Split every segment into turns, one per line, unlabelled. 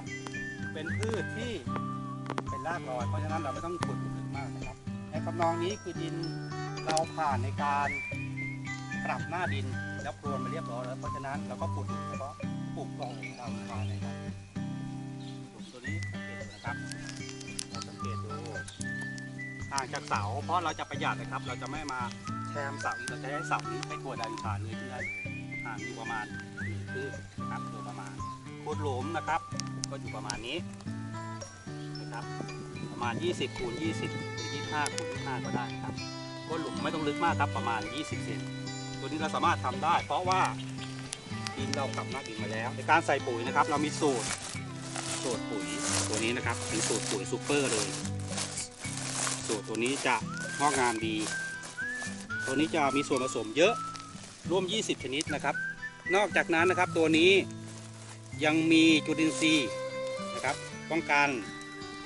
นะครับ เป็นพืชที่เป็นรากลอย เพราะฉะนั้นเราไม่ต้องขุดลึกมากนะครับ ในคำนองนี้คือดินเราผ่านในการปรับหน้าดินแล้วโปรนมาเรียบร้อยแล้ว เพราะฉะนั้นเราก็ขุดเฉพาะปลูกกองดาวคานะครับปลูกตัวนี้สังเกตดูนะครับเราสังเกตดูห่างจากเสา เพราะเราจะประหยัดนะครับ เราจะไม่มาแทมเสาอีกเราจะให้เสานี้ไปกลัวดาวคาเลยที่ได้เลยห่างอยู่ประมาณหนึ่งคืบนะครับโดยประมาณขุดหลุมนะครับ ก็อยู่ประมาณนี้นะครับประมาณ 20คูณ20 หรือ 25คูณ25 ก็ได้ครับก้นหลุมไม่ต้องลึกมากครับประมาณ 20เซนตัวนี้เราสามารถทำได้ เพราะว่าดินเรากลับหน้าดินมาแล้ว ในการใส่ปุ๋ยนะครับ เรามีสูตรสูตรปุ๋ยตัวนี้นะครับเป็นสูตรปุ๋ยซูเปอร์เลย สูตรตัวนี้จะงอกงามดี ตัวนี้จะมีส่วนผสมเยอะร่วม 20 ชนิดนะครับ นอกจากนั้นนะครับตัวนี้ยังมีจุลินทรีย์ นะครับ ป้องกัน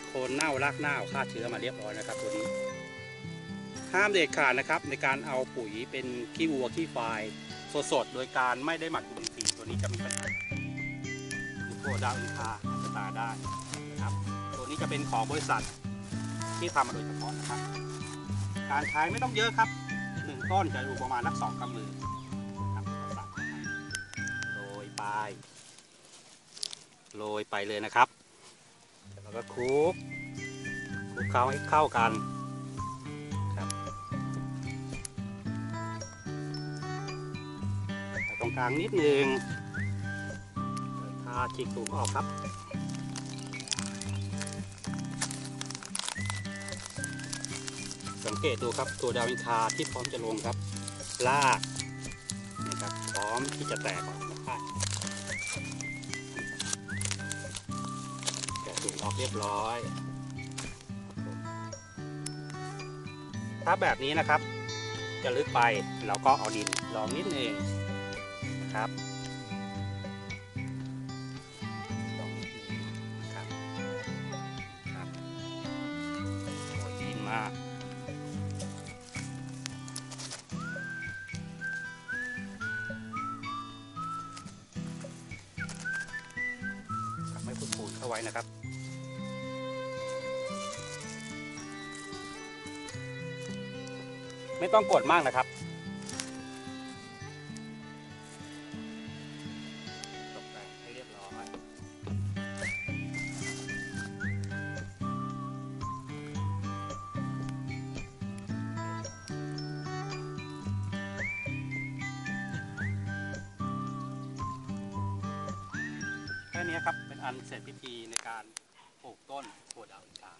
โคนเน่ารากเน่าฆ่าเชื้อมาเรียบร้อยนะครับตัวนี้ห้ามเด็ดขาดนะครับในการเอาปุ๋ยเป็นขี้วัวขี้ควายสดๆ โดยการไม่ได้หมักจุลินทรีตัวนี้จะมีปัญหาลูกโป่ดาวอินทาสตาได้นะครับ ตัวนี้จะเป็นของบริษัทที่ทำมาโดยเฉพาะนะครับ การใช้ไม่ต้องเยอะครับหนึ่งต้นจะอยู่ประมาณนักสองกำมือนะครับโรยไป โรยไปเลยนะครับ ก็คลุกคลุกเคล้าให้เข้ากันครับตรงกลางนิดนึงทาฉีกตูมออกครับสังเกตดูครับตัวดาวินคาที่พร้อมจะลงครับลากนะครับพร้อมที่จะแตกออกนะครับ ออกเรียบร้อย ถ้าแบบนี้นะครับ จะลึกไปเราก็เอาดินรองนิดนึงนะครับดินมากไม่พูดปูนเข้าไว้นะครับ ไม่ต้องกดมากนะครับ ตกแต่งให้เรียบร้อย แค่นี้ครับ เป็นอันเสร็จพิธีในการปลูกต้นถั่วดาวอินทรา